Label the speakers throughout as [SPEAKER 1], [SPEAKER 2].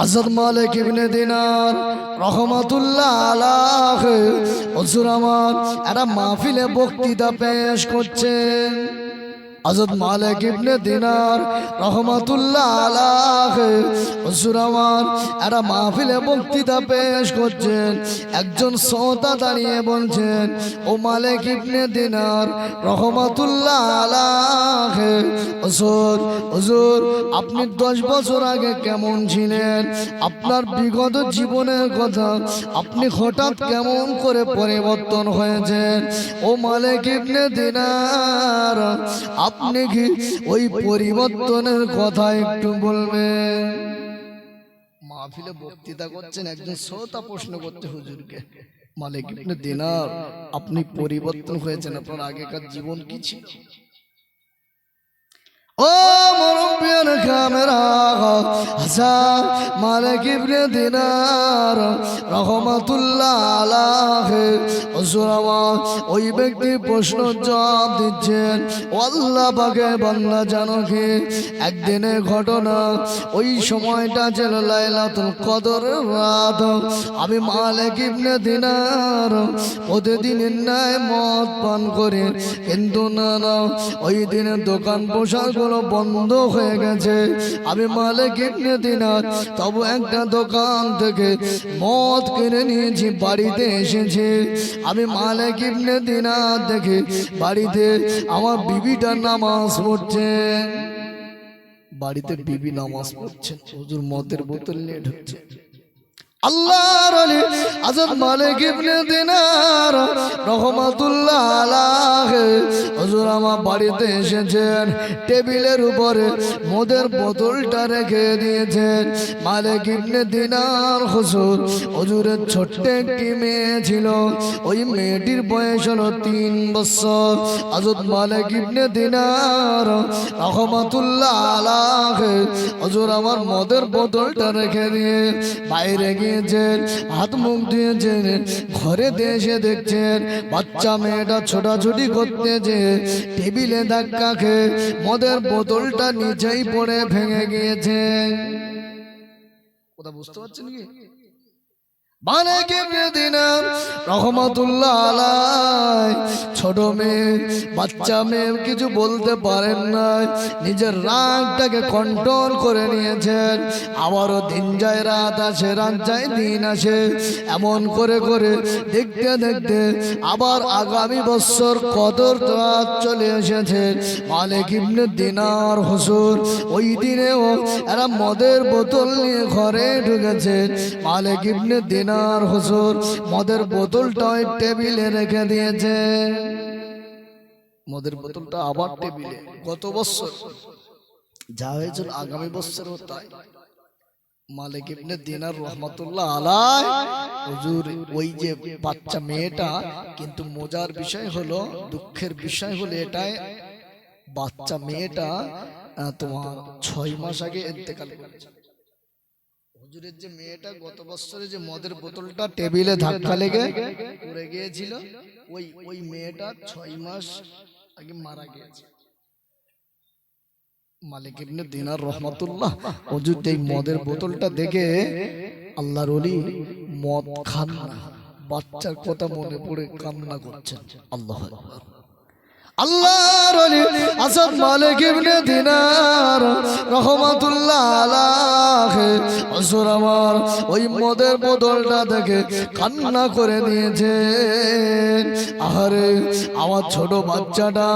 [SPEAKER 1] আজাদ মালিক ইবনে দিনার রহমাতুল্লাহ আলাহ হজুর আমার এরা মাহফিলে বক্তৃতা পেশ করছেন আজাদ মালিক ইবনে দিনার রহমাতুল্লাহ আলাহ হজুর আমার একটা মাহফিলে বক্তৃতা পেশ করছেন, একজন শ্রোতা দাঁড়িয়ে বলছেন, ও মালিক ইবনে দিনার রহমাতুল্লাহ আলাহ হজুর হজুর, আপনি দশ বছর আগে কেমন ছিলেন? আপনার বিগত জীবনের কথা, আপনি হঠাৎ কেমন করে পরিবর্তন হয়েছেন? ও মালিক ইবনে দিনার আপনি কি ওই পরিবর্তনের কথা একটু বলবেন? মাহফিলে বক্তৃতা করছেন একজন শ্রোতা প্রশ্ন করতে হুজুরকে। মালিক ইবনে দিনার আপনি পরিবর্তন হয়েছেন আপনার আগেকার জীবন কি ছিল? ও মরব্বিয়ান ক্যামেরা হাসান মালিক ইবনে দিনার রহমাতুল্লাহ আলাইহি, হুজুর ওই ব্যক্তি প্রশ্ন জবাব দিচ্ছেন, আল্লাহ পাকে বান্দা জানো কি, একদিনের ঘটনা, ওই সময়টা ছিল লাইলাতুল কদরের রাত, আমি মালিক ইবনে দিনার প্রতিদিনের ন্যায় মদ পান করে, কিন্তু না না, ওই দিনের দোকান পোশাকগুলো বন্ধ হয়ে গেছে। আমি মালিক ইবনে দিনার, তবু একটা দোকান থেকে মদ কিনে নিয়েছি, বাড়িতে এসেছি। আমি মালিক ইবনে দিনার দেখে বাড়িতে আমার বিবিটার নামাজ পড়ছে। বাড়িতে বিবি নামাজ পড়ছেন হুজুর মদের বোতল নিয়ে ঢুকছে। আল্লাহর আলী আজব মালিক ইবনে দিনার রহমাতুল্লাহ আলাইহি। হুজুর আমার বাড়িতে এসেছেন, টেবিলের উপরে মদের বোতলটা রেখে দিয়েছেন। মালিক ইবনে দিনার হুজুর, হুজুরের ছোট্ট একটি মেয়ে ছিল। ওই মেয়েটির বয়স হলো তিন বছর। আজব মালিক ইবনে দিনার রহমাতুল্লাহ আলাইহি। হুজুর আমার মদের বোতলটা রেখে দিয়ে বাইরে গিয়েছেন হাত মুখ দিয়েছেন, ঘরে দেশে দেখছেন, বাচ্চা মেয়েটা ছোটাছুটি করতে যে টেবিলে ধাক্কা খেয়ে মদের বোতলটা নিচেই পড়ে ভেঙে গিয়েছে। কথা বুঝতে পারছেন কি? মানে কেমনে দিনার রহমতুল্লাহ আলাই ছোট মেয়ে, বাচ্চা মেয়ে কিছু বলতে পারেন নাই। নিজের রাগটাকে কন্ট্রোল করে নিয়েছেন। আবারও দিন যায়, রাত আসে, রাত যায়, দিন আসে। এমন করে করে দেখতে দেখতে আবার আগামী বছর কদর রাত চলে এসেছে। মালিক ইবনে দিনার হুসুর ওই দিনেও এরা মদের বোতল নিয়ে ঘরে ঢুকেছে। মালিক ইবনে দিনার হুসুর মদের বোতলটা ওই টেবিলে রেখে দিয়েছে। মদের বোতলটা আবার টেবিলে। গত বছর যা হয়েছিল আগামী বছরও তাই। মালিক ইবনে দিনার রহমাতুল্লাহ আলাই, হুজুর ওই যে বাচ্চা মেয়েটা, কিন্তু মজার বিষয় হলো, দুঃখের বিষয় হলো এটাই, বাচ্চা মেয়েটা তোমার ছয় মাস আগে ইন্তেকাল করেছে হুজুরের যে মেয়েটা গত বছরে যে মদের বোতলটা টেবিলে ধাক্কা লেগে পড়ে গিয়েছিল। ওই ওই মেয়েটা ছয় মাস আগে মারা গিয়েছে। মালিক ইবনে দিনার রহমাতুল্লাহ হুজুর এই মদের বোতলটা দেখে আল্লাহর ওলি মদ খান না। বাচ্চার কথা মনে পড়ে কান্না করছেন। আল্লাহ আকবার। আসাদ মালিক ইবনে দিনার রহমাতুল্লাহ আলাইহি। হুজুর আমার ওই মদের বোতলটা দেখে কান্না করে নিয়েছে আরে আমার ছোট বাচ্চাটা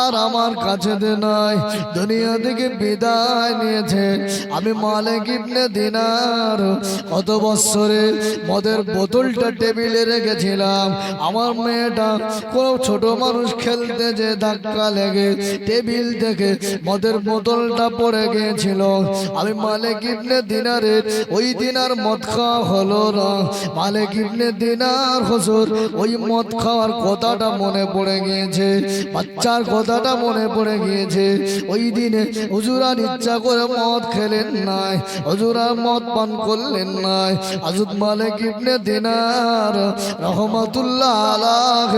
[SPEAKER 1] আর আমার কাছে নাই, দুনিয়া থেকে বিদায় নিয়েছে। আমি মালিক ইবনে দিনার কত বছরে মদের বোতলটা টেবিলে রেখেছিলাম। আমার মেয়েটা কোনো ছোট মানুষ খেলতে যে ধাক্কা লেগে টেবিল থেকে মদের বোতলটা পড়ে গিয়েছিল। আমি মালিক ইবনে দিনারের ওই দিনার মদ খাওয়া হলো না। মালিক ইবনে দিনার হুজুর ওই মদ খাওয়ার কথাটা মনে পড়ে গিয়েছে। বাচ্চার কথাটা মনে পড়ে গিয়েছে। ওই দিনে হুজুরার ইচ্ছা করে মদ খেলেন নাই। হুজুরা মদ পান করলেন নাই। আজুদ মালিক ইবনে দিনার রহমাতুল্লাহ আলাহ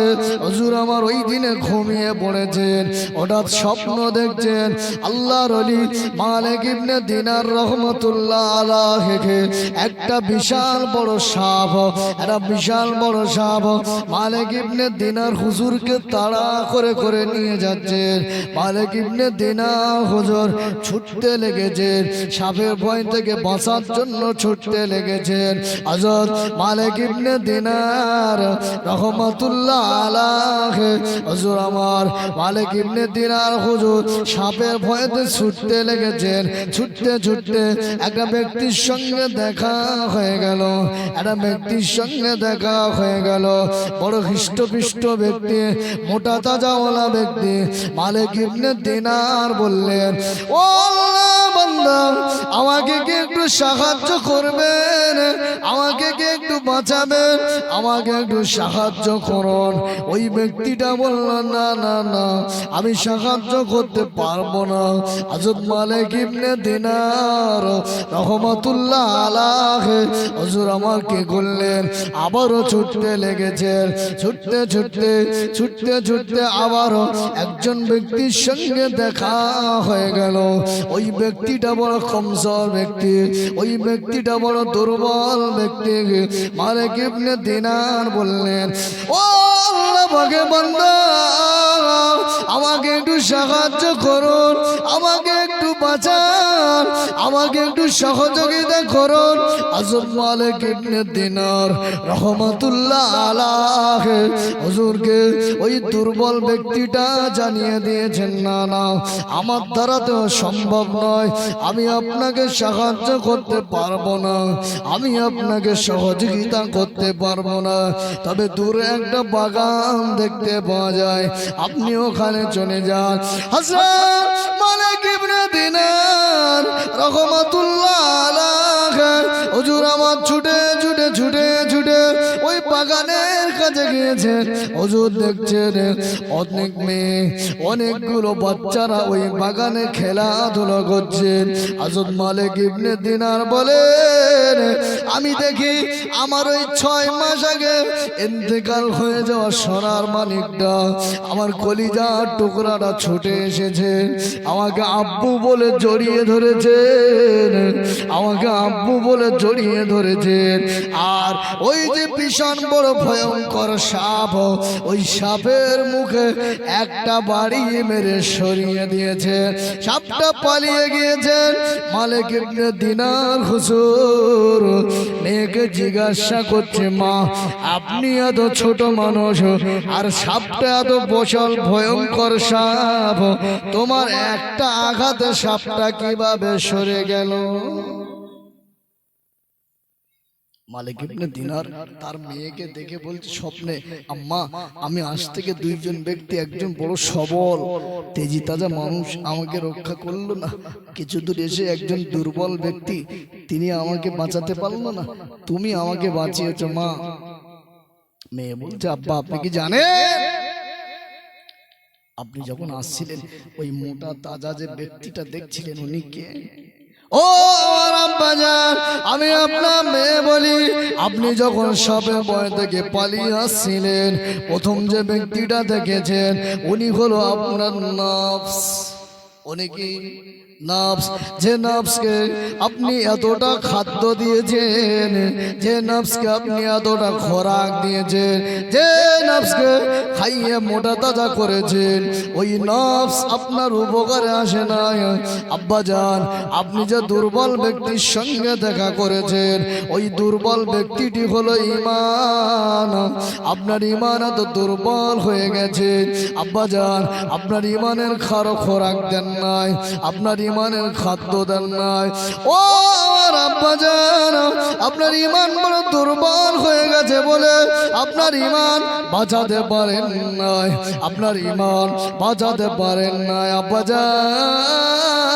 [SPEAKER 1] হুজুর আমার ওই দিনে ঘুমিয়ে পড়েছেন। হঠাৎ স্বপ্ন দেখছেন। আল্লাহর অলি মালিক ইবনে দিনার রহমতুল্লাহ আলাহে একটা বিশাল বড় সাপ, একটা বিশাল বড় সাপ মালিক ইবনে দিনার হুজুরকে তাড়া করে করে নিয়ে যাচ্ছেন মালিক ইবনে দিনার হুজুর ছুটতে লেগেছেন সাপের ভয় থেকে বাঁচার জন্য ছুটতে লেগেছেন হযরত মালিক ইবনে দিনার রহমাতুল্লাহ আলাহে হুজুর আমার মালিক ইবনে দিনার হুজুর সাপের ভয়েতে ছুটতে লেগেছেন। ছুটতে ছুটতে একটা ব্যক্তির সঙ্গে দেখা হয়ে গেল। একটা ব্যক্তির সঙ্গে দেখা হয়ে গেল। বড় হৃষ্টপৃষ্ট ব্যক্তি, মোটা তাজাওয়ালা ব্যক্তি। মালিক ইবনে দিনার বললেন, ও আল্লাহ আমাকে কি একটু সাহায্য করবেন? আমাকে কি একটু বাঁচাবেন? আমাকে একটু সাহায্য করুন। ওই ব্যক্তিটা বলল, না না না, আমি সাহায্য করতে পারব না। আজব মালিক ইবনে দিনার রহমতুল্লাহ আলাহ হজুর আমার কি করলেন আবারও ছুটতে লেগেছেন ছুটতে ছুটতে ছুটতে ছুটতে আবারও একজন ব্যক্তির সঙ্গে দেখা হয়ে গেল। ওই ব্যক্তিটা বড় কমজোর ব্যক্তি, ওই ব্যক্তিটা বড় দুর্বল ব্যক্তি। মারে কেমনে দিনার বললেন, ও আল্লাহ বান্দা আমাকে একটু সাহায্য বাঁচান আমাকে একটু সহযোগিতা করুন। আজব মালিক ইবনে দিনার রহমাতুল্লাহ আলাহ হুজুরকে ওই দুর্বল ব্যক্তিটা জানিয়ে দিয়েছেন, না না, আমার দ্বারা তো সম্ভব নয়। আমি আপনাকে সাহায্য করতে পারব না। আমি আপনাকে সহযোগিতা করতে পারব না। তবে দূরে একটা বাগান দেখতে পাওয়া যায়। আপনি ওখানে চলে যান। হাসান মালিক দিনার রহমাতুল্লাহ হজুর আমার ছুটে ছুটে ছুটে ছুটে ওই বাগানের কাছে গিয়েছেন হুজুর দেখছেন অনেক মেয়ে, অনেকগুলো বাচ্চারা ওই বাগানে খেলাধুলা করছেন আজব মালিক ইবনে দিনার বলেন আমি দেখি আমার ওই ছয় মাস আগে ইন্তেকাল হয়ে যাওয়া সোনার মানিকটা আমার কলিজার টুকরাটা ছুটে এসেছে। আমাকে আব্বু বলে জড়িয়ে ধরেছেন আমাকে আব্বু বলে জড়িয়ে ধরেছেন আর ওই যে ভীষণ বড় ভয়ঙ্কর সাপ। ওই সাপের মুখে একটা বাড়ি মেরে সরিয়ে দিয়েছে। সাপটা পালিয়ে গিয়েছেন মালিক ইবনে দিনার হুজুর। মেয়েকে জিজ্ঞাসা করছে, মা, আপনি এত ছোট মানুষ, আর সাপটা এত বছর ভয়ঙ্কর সাপ। তোমার একটা আঘাতে সাপটা কীভাবে সরে গেল? মালিক ইবনে দিনার তার মেয়েকে দেখে বলছে স্বপ্নে আম্মা আমি আজ থেকে দুইজন ব্যক্তি একজন বড় সবল। তেজি তাজা মানুষ আমাকে রক্ষা করল না। কিছু দূর এসে একজন দুর্বল ব্যক্তি তিনি আমাকে বাঁচাতে পারল না। তুমি আমাকে বাঁচিয়েছো মা। মেয়ে বলছে আব্বা আপনি কি জানেন? আপনি যখন আসছিলেন ওই মোটা তাজা যে ব্যক্তিটা দেখছিলেন উনি কে? ও আমি আপনার মেয়ে বলি, আপনি যখন সবে বয় থেকে পালিয়ে আসছিলেন, প্রথম যে ব্যক্তিটা দেখেছেন, উনি হলো আপনার নফস। উনি কি? যে নফসকে আপনি এতটা খাদ্য দিয়েছেন, যে নফসকে আপনি এতটা খোরাক দিয়েছেন, যে নফসকে খাইয়ে মোটা তাজা করেছেন, ওই নফস আপনার উপকারে আসে না আব্বা যান আপনি যে দুর্বল ব্যক্তির সঙ্গে দেখা করেছেন, ওই দুর্বল ব্যক্তিটি হলো ইমান আপনার ইমান এত দুর্বল হয়ে গেছে। আব্বা যান আপনার ইমানের খারো খোরাক দেন নাই। আপনার ইমানের খাদ্য দেন নাই। ও আমার আব্বা যান আপনার ইমান বড় দুর্বল হয়ে গেছে বলে আপনার ইমান বাঁচাতে পারেন নাই। আপনার ইমান বাজাতে পারেন নাই, আব্বা যান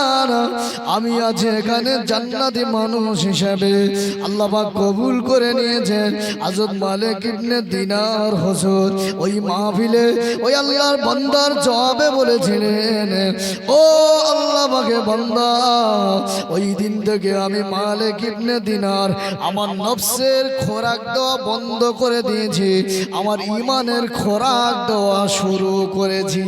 [SPEAKER 1] আমি আজ এখানে জান্নাতি মানুষ হিসেবে আল্লাহ পাক কবুল করে নিয়েছেন। আজব মালিক ইবনে দিনার হুজুর ওই মাহফিলে ওই আল্লাহর বান্দার জবাবে বলেছিলেন, ও আল্লাহ পাকে বান্দা, ওই দিন থেকে আমি মালিক ইবনে দিনার আমার নফসের খোরাক দেওয়া বন্ধ করে দিয়েছি, আমার ইমানের খোরাক দেওয়া শুরু করেছি।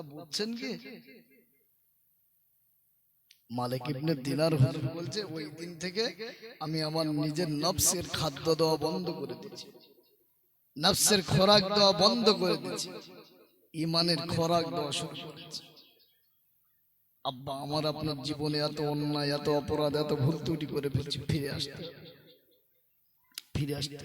[SPEAKER 1] কথা বুঝছেন কি? মালিক ইবনে দিনার হুজুর বলছে ওই দিন থেকে আমি আমার নিজের নফসের খাদ্য দেওয়া বন্ধ করে দিয়েছি। নফসের খোরাক দেওয়া বন্ধ করে দিয়েছি। ইমানের খোরাক দেওয়া শুরু করেছি। আব্বা আমার আপনার জীবনে এত অন্যায় এত অপরাধ এত ভুল ত্রুটি করে ফেলছি ফিরে আসতে। ফিরে আসতে।